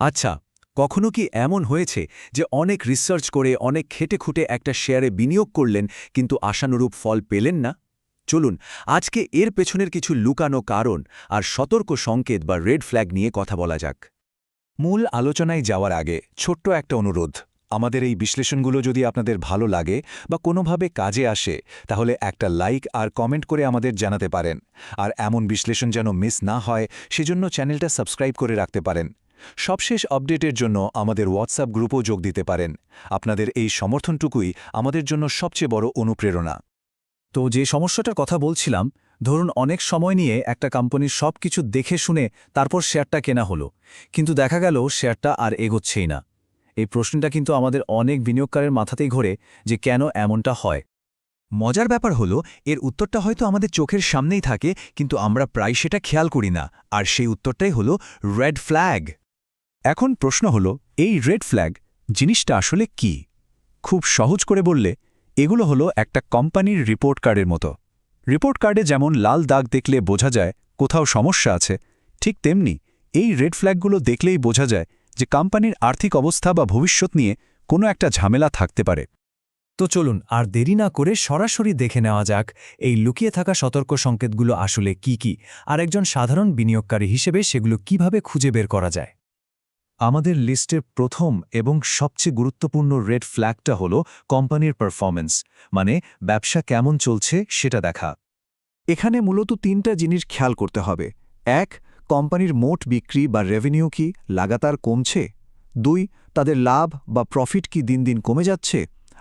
আচ্ছা কখনো কি এমন হয়েছে যে অনেক রিসার্চ করে অনেক খেটে খুঁটে একটা শেয়ারে বিনিয়োগ করলেন, কিন্তু আশানুরূপ ফল পেলেন না? চলুন, আজকে এর পেছনের কিছু লুকানো কারণ আর সতর্ক সংকেত বা রেড ফ্ল্যাগ নিয়ে কথা বলা যাক। মূল আলোচনায় যাওয়ার আগে ছোট্ট একটা অনুরোধ। আমাদের এই বিশ্লেষণগুলো যদি আপনাদের ভালো লাগে বা কোনোভাবে কাজে আসে, তাহলে একটা লাইক আর কমেন্ট করে আমাদের জানাতে পারেন। আর এমন বিশ্লেষণ যেন মিস না হয়, সেজন্য চ্যানেলটা সাবস্ক্রাইব করে রাখতে পারেন। সবশেষ আপডেটের জন্য আমাদের হোয়াটসঅ্যাপ গ্রুপও যোগ দিতে পারেন। আপনাদের এই সমর্থনটুকুই আমাদের জন্য সবচেয়ে বড় অনুপ্রেরণা। তো যে সমস্যাটার কথা বলছিলাম, ধরুন অনেক সময় নিয়ে একটা কোম্পানির সব কিছু দেখে শুনে তারপর শেয়ারটা কেনা হলো। কিন্তু দেখা গেল শেয়ারটা আর এগোচ্ছেই না। এই প্রশ্নটা কিন্তু আমাদের অনেক বিনিয়োগকারের মাথাতেই ঘোরে যে কেন এমনটা হয়। মজার ব্যাপার হলো, এর উত্তরটা হয়তো আমাদের চোখের সামনেই থাকে, কিন্তু আমরা প্রায় সেটা খেয়াল করি না। আর সেই উত্তরটাই হলো রেড ফ্ল্যাগ এখন প্রশ্ন হলো, এই রেড ফ্ল্যাগ জিনিসটা আসলে কি? খুব সহজ করে বললে, এগুলো হলো একটা কোম্পানির রিপোর্ট কার্ডের মতো। রিপোর্ট কার্ডে যেমন লাল দাগ দেখলে বোঝা যায় কোথাও সমস্যা আছে, ঠিক তেমনি এই রেড ফ্ল্যাগগুলো দেখলেই বোঝা যায় যে কোম্পানির আর্থিক অবস্থা বা ভবিষ্যৎ নিয়ে কোনো একটা ঝামেলা থাকতে পারে। তো চলুন আর দেরি না করে সরাসরি দেখে নেওয়া যাক এই লুকিয়ে থাকা সতর্ক সংকেতগুলো আসলে কি কি, আর একজন সাধারণ বিনিয়োগকারী হিসেবে সেগুলো কীভাবে খুঁজে বের করা যায়। আমাদের লিস্টের প্রথম এবং সবচেয়ে গুরুত্বপূর্ণ রেড ফ্ল্যাগটা হল কোম্পানির পারফরমেন্স মানে ব্যবসা কেমন চলছে সেটা দেখা। এখানে মূলত তিনটা জিনিস খেয়াল করতে হবে। এক, কোম্পানির মোট বিক্রি বা রেভিনিউ কি লাগাতার কমছে? দুই, তাদের লাভ বা প্রফিট কি দিন দিন কমে যাচ্ছে?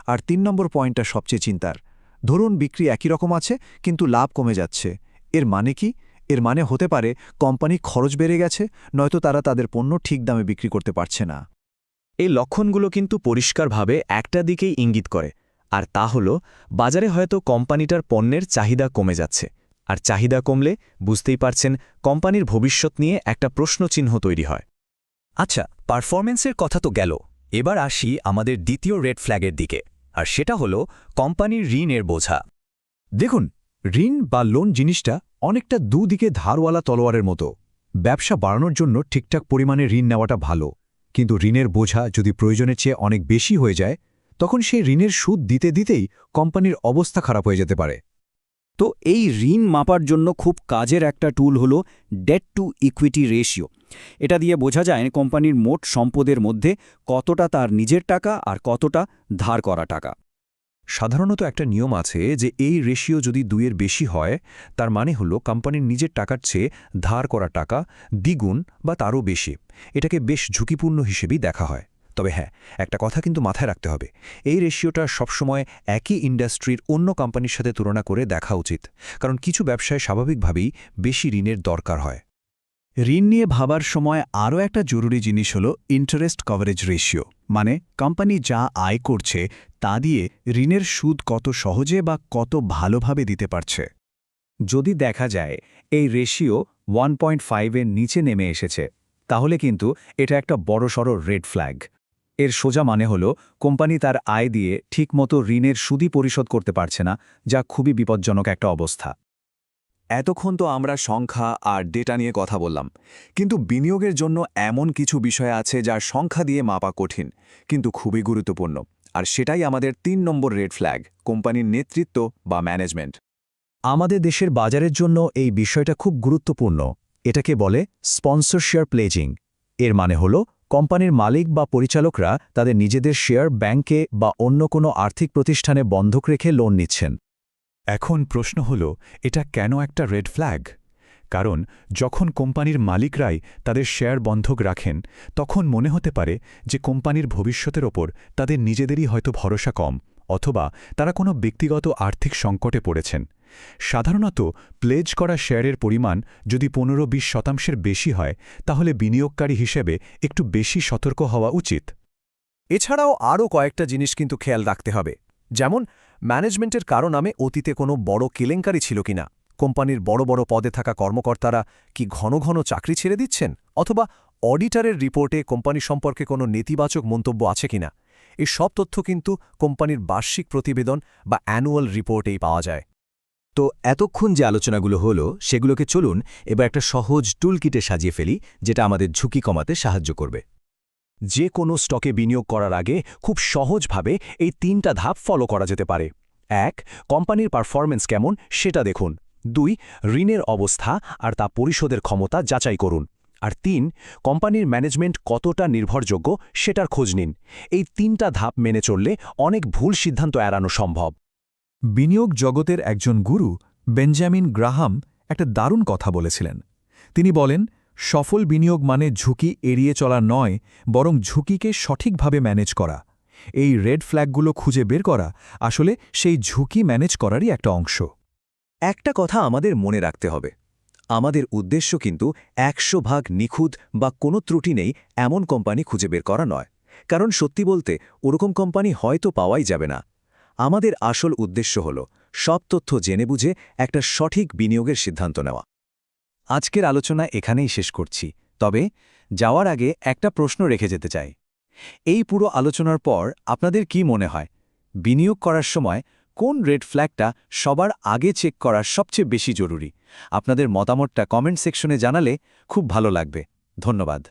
আর তিন নম্বর পয়েন্টটা সবচেয়ে চিন্তার। ধরুন বিক্রি একই রকম আছে, কিন্তু লাভ কমে যাচ্ছে। এর মানে কি? এর মানে হতে পারে কোম্পানি খরচ বেড়ে গেছে, নয়তো তারা তাদের পণ্য ঠিক দামে বিক্রি করতে পারছে না। এই লক্ষণগুলো কিন্তু পরিষ্কারভাবে একটা দিকেই ইঙ্গিত করে, আর তা হল, বাজারে হয়তো কোম্পানিটার পণ্যের চাহিদা কমে যাচ্ছে, আর চাহিদা কমলে বুঝতেই পারছেন কোম্পানির ভবিষ্যৎ নিয়ে একটা প্রশ্নচিহ্ন তৈরি হয়। আচ্ছা পারফরমেন্সের কথা তো গেল, এবার আসি আমাদের দ্বিতীয় রেড ফ্ল্যাগের দিকে, আর সেটা হলো কোম্পানির ঋণের বোঝা। দেখুন ঋণ বা লোন জিনিসটা অনেকটা দুদিকে ধারওয়ালা তলোয়ারের মতো। ব্যবসা বাড়ানোর জন্য ঠিকঠাক পরিমাণে ঋণ নেওয়াটা ভালো। কিন্তু ঋণের বোঝা যদি প্রয়োজনের চেয়ে অনেক বেশি হয়ে যায়, তখন সেই ঋণের সুদ দিতে দিতেই কোম্পানির অবস্থা খারাপ হয়ে যেতে পারে। তো এই ঋণ মাপার জন্য খুব কাজের একটা টুল হলো ডেট টু ইকুইটি রেশিও এটা দিয়ে বোঝা যায় কোম্পানির মোট সম্পদের মধ্যে কতটা তার নিজের টাকা আর কতটা ধার করা টাকা। সাধারণত একটা নিয়ম আছে যে এই রেশিও যদি দুইয়ের বেশি হয়, তার মানে হলো কোম্পানির নিজের টাকার চেয়ে ধার করা টাকা দ্বিগুণ বা তারও বেশি। এটাকে বেশ ঝুঁকিপূর্ণ হিসেবেই দেখা হয়। তবে হ্যাঁ একটা কথা কিন্তু মাথায় রাখতে হবে। এই রেশিওটা সবসময় একই ইন্ডাস্ট্রির অন্য কোম্পানির সাথে তুলনা করে দেখা উচিত। কারণ কিছু ব্যবসায় স্বাভাবিকভাবেই বেশি ঋণের দরকার হয়। ঋণ নিয়ে ভাবার সময় আরও একটা জরুরি জিনিস হল ইন্টারেস্ট কভারেজ রেশিও মানে কোম্পানি যা আয় করছে তা দিয়ে ঋণের সুদ কত সহজে বা কত ভালোভাবে দিতে পারছে। যদি দেখা যায় এই রেশিও ওয়ান পয়েন্ট ফাইভের নিচে নেমে এসেছে, তাহলে কিন্তু এটা একটা বড়সড় রেড ফ্ল্যাগ এর সোজা মানে হল কোম্পানি তার আয় দিয়ে ঠিকমতো ঋণের সুদই পরিশোধ করতে পারছে না, যা খুবই বিপজ্জনক একটা অবস্থা। এতক্ষণ তো আমরা সংখ্যা আর ডেটা নিয়ে কথা বললাম। কিন্তু বিনিয়োগের জন্য এমন কিছু বিষয় আছে যার সংখ্যা দিয়ে মাপা কঠিন, কিন্তু খুবই গুরুত্বপূর্ণ। আর সেটাই আমাদের তিন নম্বর রেড ফ্ল্যাগ, কোম্পানির নেতৃত্ব বা ম্যানেজমেন্ট। আমাদের দেশের বাজারের জন্য এই বিষয়টা খুব গুরুত্বপূর্ণ। এটাকে বলে স্পন্সর শেয়ার প্লেজিং। এর মানে হল, কোম্পানির মালিক বা পরিচালকরা তাদের নিজেদের শেয়ার ব্যাংকে বা অন্য কোনো আর্থিক প্রতিষ্ঠানে বন্ধক রেখে লোন নিচ্ছেন। এখন প্রশ্ন হল, এটা কেন একটা রেড ফ্ল্যাগ? কারণ যখন কোম্পানির মালিকরাই তাদের শেয়ার বন্ধক রাখেন, তখন মনে হতে পারে যে কোম্পানির ভবিষ্যতের ওপর তাদের নিজেদেরই হয়তো ভরসা কম, অথবা তারা কোনো ব্যক্তিগত আর্থিক সংকটে পড়েছেন। সাধারণত প্লেজ করা শেয়ারের পরিমাণ যদি পনেরো বিশ শতাংশের বেশি হয়, তাহলে বিনিয়োগকারী হিসেবে একটু বেশি সতর্ক হওয়া উচিত। এছাড়াও আরও কয়েকটা জিনিস কিন্তু খেয়াল রাখতে হবে। যেমন, ম্যানেজমেন্টের কারও নামে অতীতে কোনো বড় কেলেঙ্কারি ছিল কিনা কোম্পানির বড় বড় পদে থাকা কর্মকর্তারা কি ঘন ঘন চাকরি ছেড়ে দিচ্ছেন? অথবা অডিটারের রিপোর্টে কোম্পানি সম্পর্কে কোনো নেতিবাচক মন্তব্য আছে কিনা এই সব তথ্য কিন্তু কোম্পানির বার্ষিক প্রতিবেদন বা অ্যানুয়াল রিপোর্টেই পাওয়া যায়। তো এতক্ষণ যে আলোচনাগুলো হলো, সেগুলোকে চলুন এবার একটা সহজ টুলকিটে সাজিয়ে ফেলি, যেটা আমাদের ঝুঁকি কমাতে সাহায্য করবে। যে কোনো স্টকে বিনিয়োগ করার আগে খুব সহজভাবে এই তিনটা ধাপ ফলো করা যেতে পারে। এক, কোম্পানির পারফরমেন্স কেমন সেটা দেখুন। দুই, ঋণের অবস্থা আর তা পরিশোধের ক্ষমতা যাচাই করুন। আর তিন, কোম্পানির ম্যানেজমেন্ট কতটা নির্ভরযোগ্য সেটার খোঁজ নিন। এই তিনটা ধাপ মেনে চললে অনেক ভুল সিদ্ধান্ত এড়ানো সম্ভব। বিনিয়োগ জগতের একজন গুরু বেঞ্জামিন গ্রাহাম একটা দারুণ কথা বলেছিলেন। তিনি বলেন সফল বিনিয়োগ মানে ঝুঁকি এড়িয়ে চলা নয়, বরং ঝুঁকিকে সঠিকভাবে ম্যানেজ করা। এই রেড ফ্ল্যাগগুলো খুঁজে বের করা আসলে সেই ঝুঁকি ম্যানেজ করারই একটা অংশ। একটা কথা আমাদের মনে রাখতে হবে। আমাদের উদ্দেশ্য কিন্তু একশো ভাগ নিখুঁত বা কোনো ত্রুটি নেই এমন কোম্পানি খুঁজে বের করা নয়। কারণ সত্যি বলতে, ওরকম কোম্পানি হয়তো পাওয়াই যাবে না। আমাদের আসল উদ্দেশ্য হল সব তথ্য জেনে বুঝে একটা সঠিক বিনিয়োগের সিদ্ধান্ত নেওয়া। আজকের আলোচনা এখানেই শেষ করছি, তবে যাওয়ার আগে একটা প্রশ্ন রেখে যেতে চাই। এই পুরো আলোচনার পর আপনাদের কি মনে হয়? বিনিয়োগ করার সময় কোন রেড ফ্ল্যাগটা সবার আগে চেক করা সবচেয়ে বেশি জরুরি? আপনাদের মতামতটা কমেন্ট সেকশনে জানালে খুব ভালো লাগবে। ধন্যবাদ।